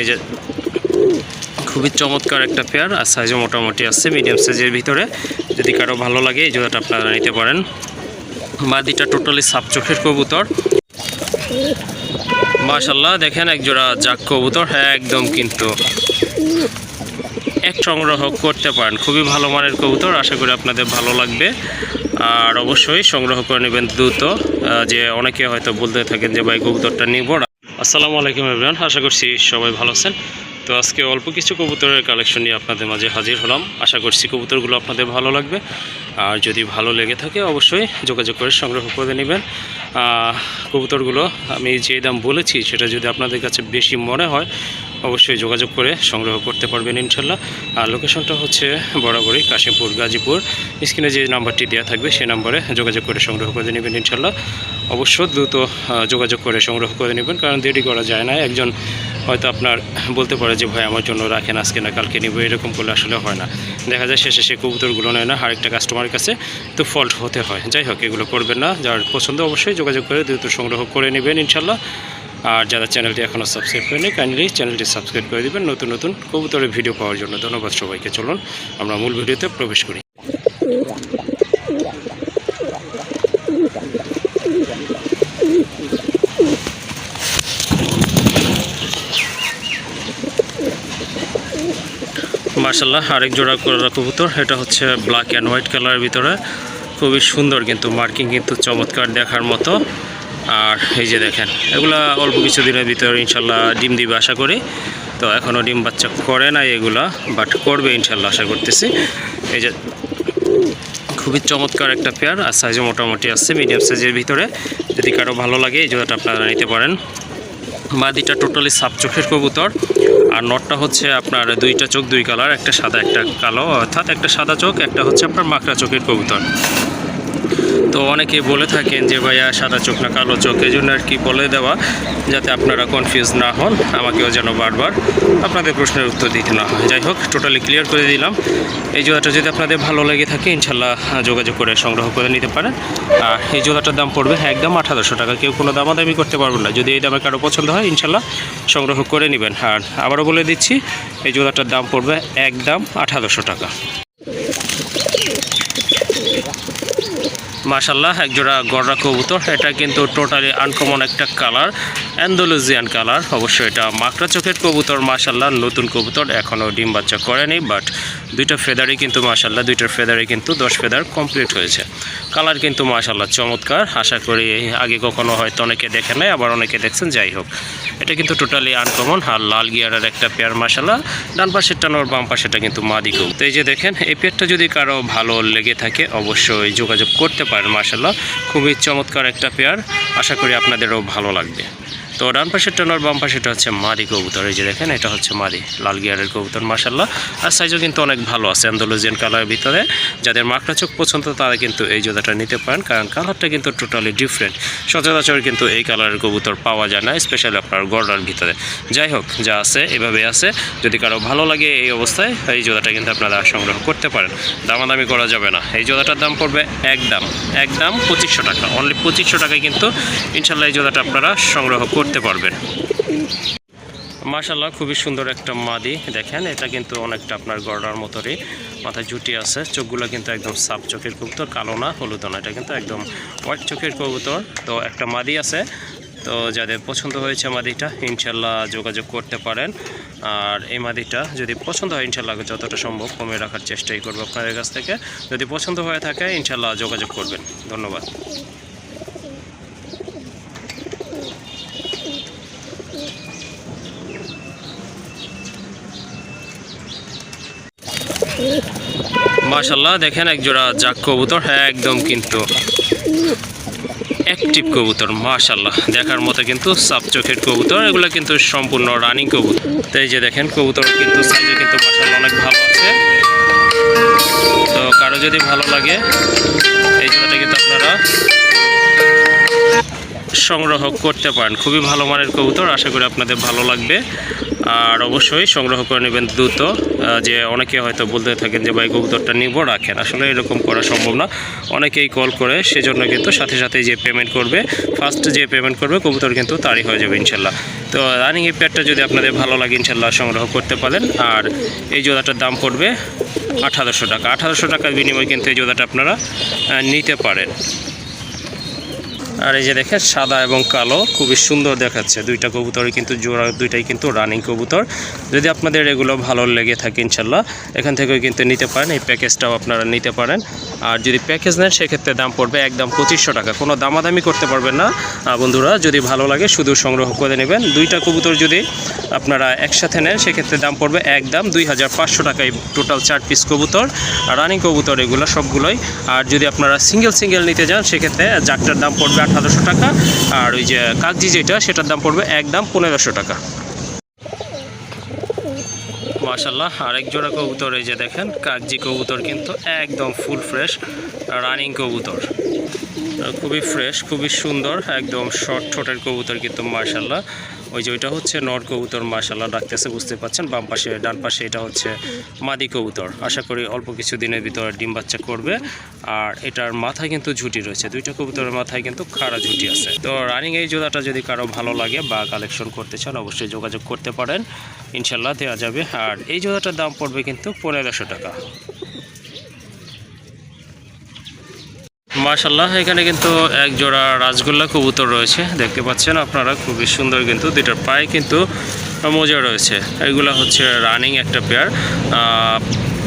এই যে খুবই চমৎকার একটা পেয়ার আর সাইজও মোটামুটি আছে মিডিয়াম সাইজের ভিতরে। যদি কারও ভালো লাগে, এই জোড়াটা আপনারা নিতে পারেন। মাদিটা টোটালি সাপ চোখের কবুতর। মাশাল্লাহ দেখেন এক জোড়া জাক কবুতর হ্যাঁ একদম কিন্তু। সংগ্রহ করতে পারেন। খুবই ভালো মানের কবুতর, আশা করি আপনাদের ভালো লাগবে। আর অবশ্যই সংগ্রহ করে নেবেন দ্রুত। যে অনেকে হয়তো বলতে থাকেন যে, ভাই, কবুতরটা নিব আসসালামু আলাইকুম এভরিওয়ান, আশা করছি সবাই ভালো আছেন। তো আজকে অল্প কিছু কবুতরের কালেকশন নিয়ে আপনাদের মাঝে হাজির হলাম। আশা করছি কবুতরগুলো আপনাদের ভালো লাগবে। আর যদি ভালো লেগে থাকে, অবশ্যই যোগাযোগ করে সংগ্রহ করে নেবেন। কবুতরগুলো আমি যে দাম বলেছি, সেটা যদি আপনাদের কাছে বেশি মনে হয় অবশ্যই যোগাযোগ করে সংগ্রহ করতে পারবেন ইনশাল্লাহ। আর লোকেশনটা হচ্ছে বরাবরই কাশিমপুর গাজীপুর। স্ক্রিনে যে নাম্বারটি দেওয়া থাকবে সেই নাম্বারে যোগাযোগ করে সংগ্রহ করে নেবেন ইনশাল্লাহ। অবশ্য দ্রুত যোগাযোগ করে সংগ্রহ করে নেবেন, কারণ দেরি করা যায় না। একজন হয়তো আপনার বলতে পারে যে, ভাই, আমার জন্য রাখেন, আজকে না, কালকে নিব। এরকম করলে আসলে হয় না। দেখা যায় শেষে সে কবুতরগুলো নেয় না, আরেকটা কাস্টমারের কাছে। তো ফল্ট হতে হয়। যাই হোক, এগুলো করবেন না। যার পছন্দ অবশ্যই যোগাযোগ করে দ্রুত সংগ্রহ করে নেবেন ইনশাল্লাহ। আর যারা চ্যানেলটি এখনও সাবস্ক্রাইব করেনি কাইন্ডলি চ্যানেলটি সাবস্ক্রাইব করে দেবেন। নতুন নতুন কবুতরের ভিডিও পাওয়ার জন্য ধন্যবাদ সবাইকে। চলুন, আমরা মূল ভিডিওতে প্রবেশ করি। মার্শাল্লাহ আরেক জোড়া করা কবুতর। এটা হচ্ছে ব্ল্যাক অ্যান্ড হোয়াইট কালারের ভিতরে। খুবই সুন্দর কিন্তু মার্কিং কিন্তু চমৎকার দেখার মতো। আর এই যে দেখেন, এগুলা অল্প কিছু দিনের ভিতরে ইনশাল্লাহ ডিম দিবে আশা করি। তো এখনও ডিম বাচ্চা করে নাই এগুলা বাট করবে ইনশাল্লাহ আশা করতেছি। এই যে খুবই চমৎকার একটা পেয়ার আর সাইজও মোটামুটি আসছে মিডিয়াম সাইজের ভিতরে। যদি কারও ভালো লাগে, এই জোড়াটা আপনারা নিতে পারেন। মাদিটা টোটালি সাপ চোখের কবুতর, আর নটটা হচ্ছে আপনার দুইটা চোখ দুই কালার একটা সাদা, একটা কালো, অর্থাৎ একটা সাদা চোখ, একটা হচ্ছে আপনার মাকড়া চোখের কবুতর। তো অনেকে বলে থাকেন যে, ভাইয়া, সাদা চোখ না কালো চোখ? এই জন্য আর কি বলে দেওয়া, যাতে আপনারা কনফিউজ না হন। আমাকেও যেন বারবার আপনাদের প্রশ্নের উত্তর দিতে না হয়। যাই হোক টোটালি ক্লিয়ার করে দিলাম। এই জোড়াটা যদি আপনাদের ভালো লেগে থাকে, ইনশাল্লাহ যোগাযোগ করে সংগ্রহ করে নিতে পারেন। আর এই জোড়াটার দাম পড়বে একদম আঠারোশো টাকা। কেউ কোনো দামাদামি করতে পারবেন না। যদি এই দামে কারও পছন্দ হয়, ইনশাল্লাহ, সংগ্রহ করে নেবেন। আর আবারও বলে দিচ্ছি, এই জোড়াটার দাম পড়বে একদম আঠারোশো টাকা। মাশাল্লাহ একজোড়া গড়া কবুতর। এটা কিন্তু টোটালি আনকমন একটা কালার অ্যান্ডোলজিয়ান কালার অবশ্যই এটা মাকড়া চোখের কবুতর মাশাল্লাহ নতুন কবুতর এখনও ডিম বাচ্চা করেনি বাট দুইটা ফেদারই কিন্তু মাশাল্লাহ দুইটার ফেদারই কিন্তু দশ ফেদার কমপ্লিট হয়েছে। কালার কিন্তু মাশাল্লাহ চমৎকার। আশা করি আগে কখনো হয়তো অনেকে দেখে নাই, আবার অনেকে দেখছেন, যাই হোক। এটা কিন্তু টোটালি আনকমন আর লাল গিয়ারের একটা পেয়ার মাশাল্লাহ ডান পাশের টানোর বাম পাশেটা কিন্তু মাদি তো এই যে দেখেন, এই পেয়ারটা যদি কারও ভালো লেগে থাকে, অবশ্যই যোগাযোগ করতে পারেন মাশাল্লাহ খুবই চমৎকার একটা পেয়ার আশা করি আপনাদেরও ভালো লাগবে। তো ডান পাশের টানোর বাম পাশেটা হচ্ছে মারি কবুতর। এই যে দেখেন, এটা হচ্ছে মারি লাল গিয়ারের কবুতর মাশাল্লাহ আর সাইজও কিন্তু অনেক ভালো আছে অ্যান্ডোলজিয়ান কালারের ভিতরে। যাদের মাকড়া চোখ পছন্দ, তারা কিন্তু এই জোদাটা নিতে পারেন, কারণ কালারটা কিন্তু টোটালি ডিফারেন্ট সচরাচর কিন্তু এই কালারের কবুতর পাওয়া যায় না স্পেশালি আপনার গড়ার ভিতরে। যাই হোক, যা আছে, এভাবে আছে। যদি কারও ভালো লাগে এই অবস্থায়, এই জোদাটা কিন্তু আপনারা সংগ্রহ করতে পারেন। দামাদামি করা যাবে না। এই জোদাটার দাম পড়বে একদম একদম পঁচিশশো টাকা। অনলি পঁচিশশো টাকায় কিন্তু ইনশাল্লাহ এই জোদাটা আপনারা সংগ্রহ করতে পারবেন। মাশাল্লাহ খুবই সুন্দর একটা মাদি। দেখেন, এটা কিন্তু অনেকটা আপনার গড়ার মতোরই। মাথায় জুটি আছে, চোখগুলো কিন্তু একদম সাপ চোখের কবুতর, কালো না, হলুদ না, এটা কিন্তু একদম হোয়াইট চোখের কবুতর। তো একটা মাদি আছে। তো যাদের পছন্দ হয়েছে মাদিটা ইনশাল্লাহ যোগাযোগ করতে পারেন। আর এই মাদিটা যদি পছন্দ হয় ইনশাল্লাহ যতটা সম্ভব কমে রাখার চেষ্টাই করব আপনাদের কাছ থেকে। যদি পছন্দ হয়ে থাকে ইনশাল্লাহ যোগাযোগ করবেন। ধন্যবাদ। মাশাল্লাহ দেখেন এক জোড়া জাক কবুতর হ্যাঁ একদম কিন্তু অ্যাক্টিভ কবুতর মাশাল্লাহ দেখার মতো কিন্তু সাপ চোখের কবুতর, এগুলো কিন্তু সম্পূর্ণ রানিং কবুতর। তো এই যে দেখেন কবুতর কিন্তু সাইজে কিন্তু মাশাল্লাহ অনেক ভালো আছে। তো কারও যদি ভালো লাগে, এই জোড়াটা কিন্তু আপনারা সংগ্রহ করতে পারেন। খুবই ভালো মানের কবুতর, আশা করি আপনাদের ভালো লাগবে। আর অবশ্যই সংগ্রহ করে নেবেন দ্রুত। যে অনেকে হয়তো বলতে থাকেন যে, ভাই, কবুতরটা নিব, রাখেন। আসলে এরকম করা সম্ভব না। অনেকেই কল করে, সেজন্য কিন্তু সাথে সাথে যে পেমেন্ট করবে ফার্স্ট যে পেমেন্ট করবে, কবুতর কিন্তু তারই হয়ে যাবে, ইনশাল্লাহ। তো রানিং এই প্যাডটা যদি আপনাদের ভালো লাগে, ইনশাল্লাহ সংগ্রহ করতে পারেন। আর এই জোড়াটার দাম পড়বে আঠারোশো টাকা। আঠারোশো টাকার বিনিময়ে কিন্তু এই জোড়াটা আপনারা নিতে পারেন। আর এই যে দেখেন, সাদা এবং কালো খুবই সুন্দর দেখাচ্ছে। দুইটা কবুতরই কিন্তু জোড়া, দুইটাই কিন্তু রানিং কবুতর। যদি আপনাদের এগুলো ভালো লেগে থাকে ইনশাল্লাহ, এখান থেকেও কিন্তু নিতে পারেন, এই প্যাকেজটাও আপনারা নিতে পারেন। আর যদি প্যাকেজ নেন, সেক্ষেত্রে দাম পড়বে একদম পঁচিশশো টাকা। কোনো দামাদামি করতে পারবেন না। বন্ধুরা, যদি ভালো লাগে, শুধু সংগ্রহ করে নেবেন। দুইটা কবুতর যদি আপনারা একসাথে নেন, সেক্ষেত্রে দাম পড়বে একদম দুই হাজার পাঁচশো টাকায় টোটাল চার পিস কবুতর। রানিং কবুতর এগুলো সবগুলোই। আর যদি আপনারা সিঙ্গেল সিঙ্গেল নিতে যান সেক্ষেত্রে জাকটার দাম পড়বে আঠারোশো টাকা। আর ওই যে কাগজি যেটা, সেটার দাম পড়বে এক দাম পনেরোশো টাকা। মাশাল্লাহ আরেক জোড়া কবুতর এই যে দেখেন, কাগজি কবুতর কিন্তু একদম ফুল ফ্রেশ রানিং কবুতর। খুবই ফ্রেশ খুবই সুন্দর, একদম শর্ট ঠোঁটের কবুতর কিন্তু মার্শাল্লাহ ওই যে ওইটা হচ্ছে নর কবুতর মার্শাল্লাহ ডাকতেছে, বুঝতে পাচ্ছেন? বাম পাশে, ডান পাশে এটা হচ্ছে মাদি কবুতর। আশা করি অল্প কিছু দিনের ভিতরে ডিম বাচ্চা করবে। আর এটার মাথায় কিন্তু ঝুটি রয়েছে। দুইটা কবুতরের মাথায় কিন্তু খাড়া ঝুটি আছে। তো রানিং এই জোড়াটা যদি কারও ভালো লাগে বা কালেকশন করতে চান, অবশ্যই যোগাযোগ করতে পারেন। ইনশাল্লাহ দেওয়া যাবে। আর এই জোড়াটার দাম পড়বে কিন্তু পনেরোশো টাকা। মাশাল্লাহ এখানে কিন্তু এক জোড়া রাজগোল্লা কবুতর রয়েছে। দেখতে পাচ্ছেন আপনারা, খুবই সুন্দর কিন্তু দুইটার পায়ে কিন্তু মজা রয়েছে। এগুলো হচ্ছে রানিং একটা পেয়ার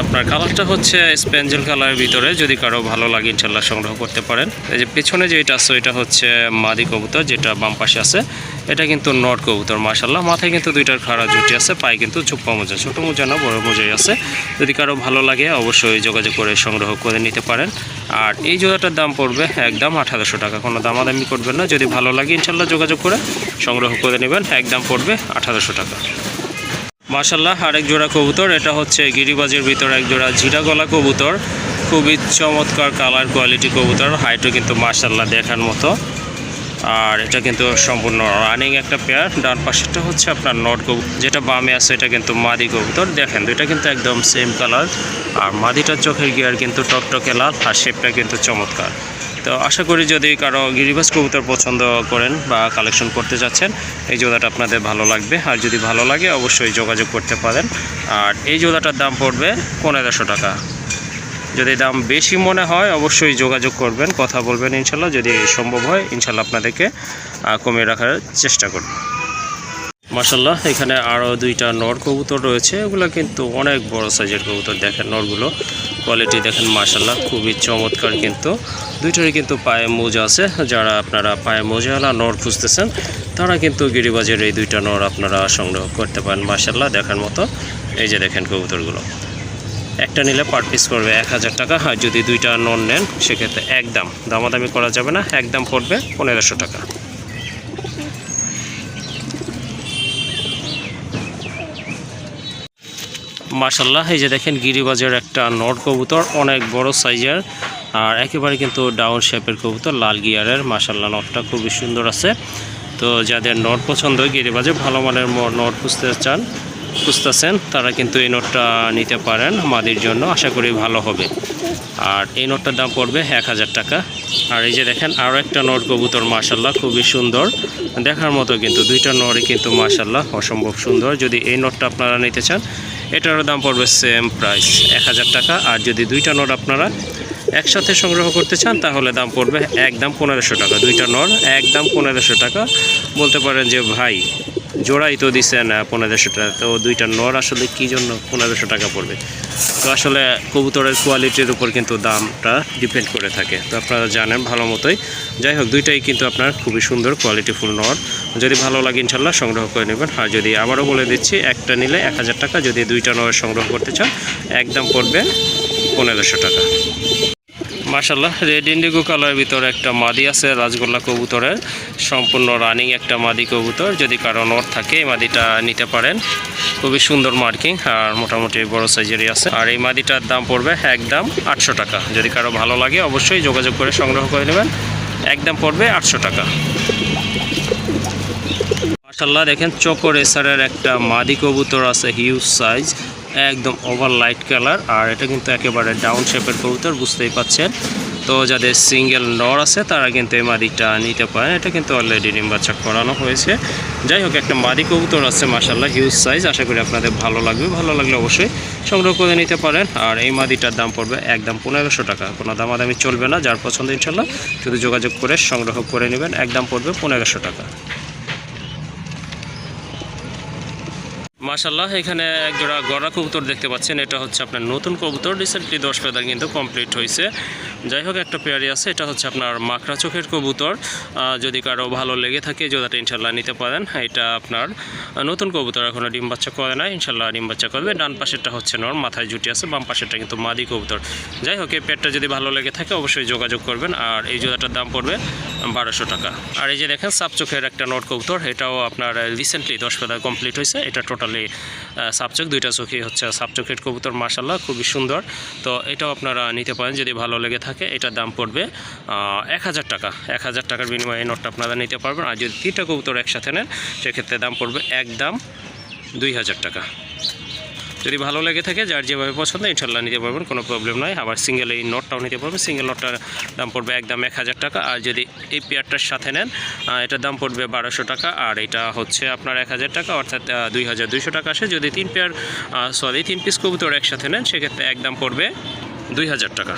আপনার কালারটা হচ্ছে স্পেঞ্জেল কালারের ভিতরে, যদি কারও ভালো লাগে ইনশাল্লাহ সংগ্রহ করতে পারেন। এই যে পেছনে যেটা আছে, এটা হচ্ছে মাদি কবুতর, যেটা বাম পাশে আছে। এটা কিন্তু নট কবুতর মাশাল্লাহ মাথায় কিন্তু দুইটার খাড়া জুটি আছে, পায়ে কিন্তু চুপ্পা মোজা, ছোটো মোজা না, বড় মোজাই আছে। যদি কারও ভালো লাগে, অবশ্যই যোগাযোগ করে সংগ্রহ করে নিতে পারেন। আর এই জোড়াটার দাম পড়বে একদম আঠারোশো টাকা। কোনো দামাদামি করবেন না। যদি ভালো লাগে, ইনশাল্লাহ যোগাযোগ করে সংগ্রহ করে নেবেন। একদম পড়বে আঠারোশো টাকা। মাশাল্লাহ আরেক জোড়া কবুতর, এটা হচ্ছে গিরিবাজের ভিতর এক জোড়া জিরা গলা কবুতর। খুবই চমৎকার কালার কোয়ালিটি কবুতর হাইটও কিন্তু মাশাল্লাহ দেখার মতো। আর এটা কিন্তু সম্পূর্ণ রানিং একটা পেয়ার ডান পাশেরটা হচ্ছে আপনার নট কবুতর, যেটা বামে আছে এটা কিন্তু মাদি কবুতর। দেখেন, দুইটা কিন্তু একদম সেম কালার আর মাদিটার চোখের গিয়ার কিন্তু টকটকে লাল, আর শেপটা কিন্তু চমৎকার। তো আশা করি যদি কারও গিরিবাস কবুতর পছন্দ করেন বা কালেকশন করতে যাচ্ছেন, এই জোড়াটা আপনাদের ভালো লাগবে। আর যদি ভালো লাগে, অবশ্যই যোগাযোগ করতে পারেন। আর এই জোড়াটার দাম পড়বে পনেরোশো টাকা। যদি দাম বেশি মনে হয়, অবশ্যই যোগাযোগ করবেন, কথা বলবেন ইনশাল্লাহ। যদি সম্ভব হয়, ইনশাল্লাহ আপনাদেরকে কমিয়ে রাখার চেষ্টা করব। মাসাল্লাহ এখানে আরও দুইটা নর কবুতর রয়েছে। এগুলো কিন্তু অনেক বড় সাইজের কবুতর দেখেন নরগুলো। কোয়ালিটি দেখেন মাসাল্লাহ খুবই চমৎকার কিন্তু। দুইটারই কিন্তু পায়ে মোজা আছে। যারা আপনারা পায়ে মোজাওয়ালা নর খুঁজতেছেন, তারা কিন্তু গিরিবাজের এই দুইটা নর আপনারা সংগ্রহ করতে পারেন মাসাল্লাহ দেখার মতো। এই যে দেখেন কবুতরগুলো। একটা নিলে পার পিস করবে এক হাজার টাকা। আর যদি দুইটা নন নেন, সেক্ষেত্রে একদম দামাদামি করা যাবে না একদম পড়বে পনেরোশো টাকা। মার্শাল্লাহ এই যে দেখেন গিরিবাজের একটা নট কবুতর, অনেক বড় সাইজের আর একেবারে কিন্তু ডাউন শেপের কবুতর, লাল গিয়ারের। মার্শাল্লাহ নটটা খুবই সুন্দর আছে। তো যাদের নট পছন্দ, গিরিবাজে ভালো মানের নট খুঁজতে চান, খুঁজতেছেন, তারা কিন্তু এই নোটটা নিতে পারেন মাদির জন্য। আশা করি ভালো হবে। আর এই নোটটার দাম পড়বে এক হাজার টাকা। আর এই যে দেখেন আরও একটা নোট কবুতর মাশাল্লাহ খুবই সুন্দর। দেখার মতো কিন্তু দুইটা নরই কিন্তু মাশাল্লাহ অসম্ভব সুন্দর। যদি এই নোটটা আপনারা নিতে চান, এটারও দাম পড়বে সেম প্রাইস এক হাজার টাকা। আর যদি দুইটা নোট আপনারা একসাথে সংগ্রহ করতে চান, তাহলে দাম পড়বে একদম পনেরোশো টাকা। দুইটা নর, একদম পনেরোশো টাকা। বলতে পারেন যে, ভাই, জোড়াই তো দিচ্ছেন পনেরোশো টাকা। তো দুইটা নর আসলে কী জন্য পনেরোশো টাকা পড়বে? তো আসলে কবুতরের কোয়ালিটির উপর কিন্তু দামটা ডিপেন্ড করে থাকে। তো আপনারা জানেন ভালো মতোই। যাই হোক, দুইটাই কিন্তু আপনার খুবই সুন্দর কোয়ালিটিফুল নর। যদি ভালো লাগে, ইনশাল্লাহ সংগ্রহ করে নেবেন। আর যদি আবারও বলে দিচ্ছি, একটা নিলে এক হাজার টাকা। যদি দুইটা নর সংগ্রহ করতে চান, একদম পড়বে পনেরোশো টাকা। মাশাল্লাহ রেড ইন্ডিগো কালারের ভিতরে একটা মাদি আছে রাজগোল্লা কবুতরের, সম্পূর্ণ রানিং একটা মাদি কবুতর, যদি কারও নর থাকে, এই মাদিটা নিতে পারেন। খুবই সুন্দর মার্কিং আর মোটামুটি বড় সাইজেরই আছে। আর এই মাদিটার দাম পড়বে একদম আটশো টাকা। যদি কারও ভালো লাগে, অবশ্যই যোগাযোগ করে সংগ্রহ করে নেবেন। একদম পড়বে আটশো টাকা। মার্শাল্লাহ দেখেন চকর এসারের একটা মাদি কবুতর আছে হিউজ সাইজ একদম ওভার লাইট কালার, আর এটা কিন্তু একেবারে ডাউন শেপের কবুতর, বুঝতেই পাচ্ছেন। তো যাদের সিঙ্গেল নর আছে, তারা কিন্তু এই মাদিটা নিতে পারেন। এটা কিন্তু অলরেডি ডিম বাচ্চা করানো হয়েছে। যাই হোক, একটা মাদি কবুতর আছে মাশাল্লাহ হিউজ সাইজ আশা করি আপনাদের ভালো লাগবে। ভালো লাগলে অবশ্যই সংগ্রহ করে নিতে পারেন। আর এই মাদিটার দাম পড়বে একদম পনেরোশো টাকা। কোনো দাম দামাদামি চলবে না, যার পছন্দ ইনশাল্লাহ শুধু যোগাযোগ করে সংগ্রহ করে নেবেন। একদম পড়বে পনেরোশো টাকা। মাশাল্লাহ এখানে একজোড়া গড়া কবুতর দেখতে পাচ্ছেন। এটা হচ্ছে আপনার নতুন কবুতর রিসেন্টলি দশ পেদার কিন্তু কমপ্লিট হয়েছে। যাই হোক, একটা পেয়ারি আছে, এটা হচ্ছে আপনার মাকড়া চোখের কবুতর। যদি কারও ভালো লেগে থাকে, জোড়াটা ইনশাল্লাহ নিতে পারেন। এটা আপনার নতুন কবুতর এখনও ডিম বাচ্চা করে না ইনশাল্লাহ ডিম বাচ্চা করবে। ডান পাশেরটা হচ্ছে নর, মাথায় জুটি আছে, বাম পাশেরটা কিন্তু মাদি কবুতর। যাই হোক, এই পেয়ারটা যদি ভালো লেগে থাকে, অবশ্যই যোগাযোগ করবেন। আর এই জোড়াটার দাম পড়বে বারোশো টাকা। আর এই যে দেখেন, সাপ চোখের একটা নট কবুতর, এটাও আপনার রিসেন্টলি দশ পেদার কমপ্লিট হয়েছে, এটা টোটালি সাপচোক দুইটা চোখে হচ্ছে সাপচোখের কবুতর মাসাল্লাহ খুবই সুন্দর। তো এটাও আপনারা নিতে পারেন, যদি ভালো লেগে থাকে এটার দাম পড়বে এক হাজার টাকা। এক হাজার টাকার বিনিময়ে এই নোটটা আপনারা নিতে পারবেন। আর যদি তিনটা কবুতর একসাথে নেন, সেক্ষেত্রে দাম পড়বে এক দাম দুই হাজার টাকা। যদি ভালো লেগে থাকে, যার যেভাবে পছন্দ ইনশাল্লাহ নিতে পারবেন, কোনো প্রবলেম নয়। আবার সিঙ্গেল এই নোটটাও নিতে পারবেন। সিঙ্গেল নোটটার দাম পড়বে একদম এক হাজার টাকা। আর যদি এই পেয়ারটার সাথে নেন এটার দাম পড়বে বারোশো টাকা। আর এটা হচ্ছে আপনার এক হাজার টাকা, অর্থাৎ দুই হাজার দুইশো টাকা আসে। যদি তিন পেয়ার সরি তিন পিস কবুতর একসাথে নেন, সেক্ষেত্রে এক দাম পড়বে দুই হাজার টাকা।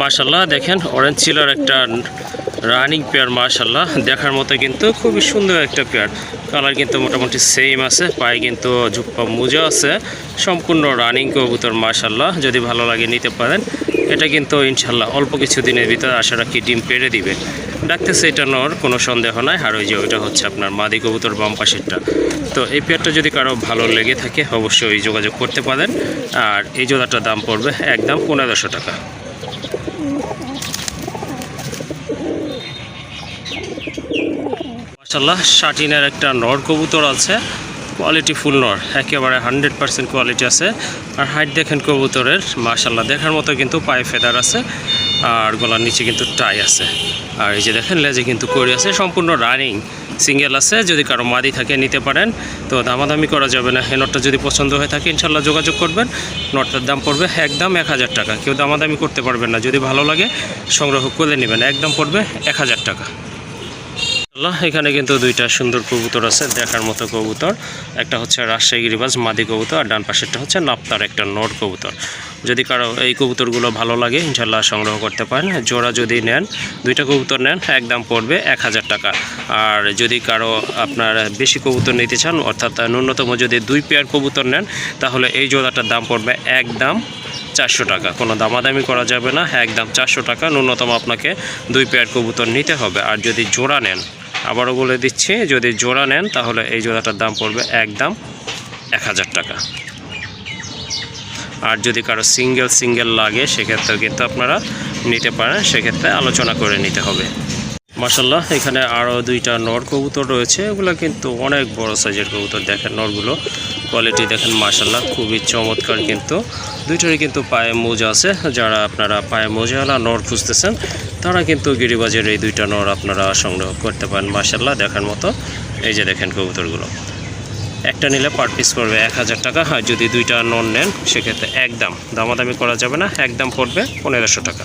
মার্শাল্লাহ দেখেন অরেঞ্জ চিলার একটা রানিং পেয়ার মাশাল্লাহ দেখার মতো কিন্তু খুবই সুন্দর একটা পেয়ার কালার কিন্তু মোটামুটি সেম আছে, পায়ে কিন্তু ঝুপ্পা মোজা আছে। সম্পূর্ণ রানিং কবুতর মাশাল্লাহ যদি ভালো লাগে, নিতে পারেন। এটা কিন্তু ইনশাল্লাহ অল্প কিছু দিনের ভিতরে আশা রাখি ডিম পেড়ে দিবে। ডাকতেছে এটা নর, কোনো সন্দেহ নাই। আর ওই যে ওইটা হচ্ছে আপনার মাদি কবুতর বাম পাশেরটা। তো এই পেয়ারটা যদি কারও ভালো লেগে থাকে, অবশ্যই যোগাযোগ করতে পারেন। আর এই জোড়াটার দাম পড়বে একদম পনেরোশো টাকা। মাশাল্লাহ শাটিনের একটা নর কবুতর আছে। কোয়ালিটি ফুল নর একেবারে হান্ড্রেড পার্সেন্ট কোয়ালিটি আছে। আর হাইট দেখেন কবুতরের মাশাল্লাহ দেখার মতো কিন্তু পায়ে ফেদার আছে, আর গলার নিচে কিন্তু টাই আছে। আর এই যে দেখেন, লেজে কিন্তু করি আছে, সম্পূর্ণ রানিং সিঙ্গেল আছে, যদি কারও মাদি থাকে, নিতে পারেন। তো দামাদামি করা যাবে না, এই নটটা যদি পছন্দ হয়ে থাকে ইনশাল্লাহ যোগাযোগ করবেন। নটটার দাম পড়বে একদম এক হাজার টাকা, কেউ দামাদামি করতে পারবেন না, যদি ভালো লাগে, সংগ্রহ করে নেবেন, একদম পড়বে এক হাজার টাকা। এখানে কিন্তু দুইটা সুন্দর কবুতর আছে, দেখার মতো কবুতর। একটা হচ্ছে রাজশাহী গিরিবাজ, মাদি কবুতর, আর ডান পাশেরটা হচ্ছে নাপ্তার, একটা নর কবুতর। যদি কারও এই কবুতরগুলো ভালো লাগে ইনশাল্লাহ সংগ্রহ করতে পারেন। জোড়া যদি নেন, দুইটা কবুতর নেন, একদম পড়বে এক হাজার টাকা। আর যদি কারও আপনার বেশি কবুতর নিতে চান, অর্থাৎ ন্যূনতম যদি দুই পেয়ার কবুতর নেন, তাহলে এই জোড়াটার দাম পড়বে একদম চারশো টাকা। কোনো দামাদামি করা যাবে না, একদম চারশো টাকা। ন্যূনতম আপনাকে দুই পেয়ার কবুতর নিতে হবে। আর যদি জোড়া নেন আবারও বলে দিচ্ছি, যদি জোড়া নেন তাহলে এই জোড়াটার দাম পড়বে একদম এক হাজার টাকা। আর যদি কারও সিঙ্গেল সিঙ্গেল লাগে, সেক্ষেত্রে কিন্তু আপনারা নিতে পারেন, সেক্ষেত্রে আলোচনা করে নিতে হবে। মাসাল্লাহ এখানে আরও দুইটা নর কবুতর রয়েছে। এগুলো কিন্তু অনেক বড় সাইজের কবুতর দেখেন নরগুলো। কোয়ালিটি দেখেন মাসাল্লাহ খুবই চমৎকার কিন্তু। দুইটারই কিন্তু পায়ে মোজা আছে। যারা আপনারা পায়ে মোজাওয়ালা নর খুঁজতেছেন, তারা কিন্তু গিরিবাজের এই দুইটা নর আপনারা সংগ্রহ করতে পারেন মাসাল্লাহ দেখার মতো। এই যে দেখেন কবুতরগুলো। একটা নিলে পার পিস পড়বে এক হাজার টাকা। আর যদি দুইটা নন নেন, সেক্ষেত্রে একদম দামাদামি করা যাবে না। একদম পড়বে পনেরোশো টাকা।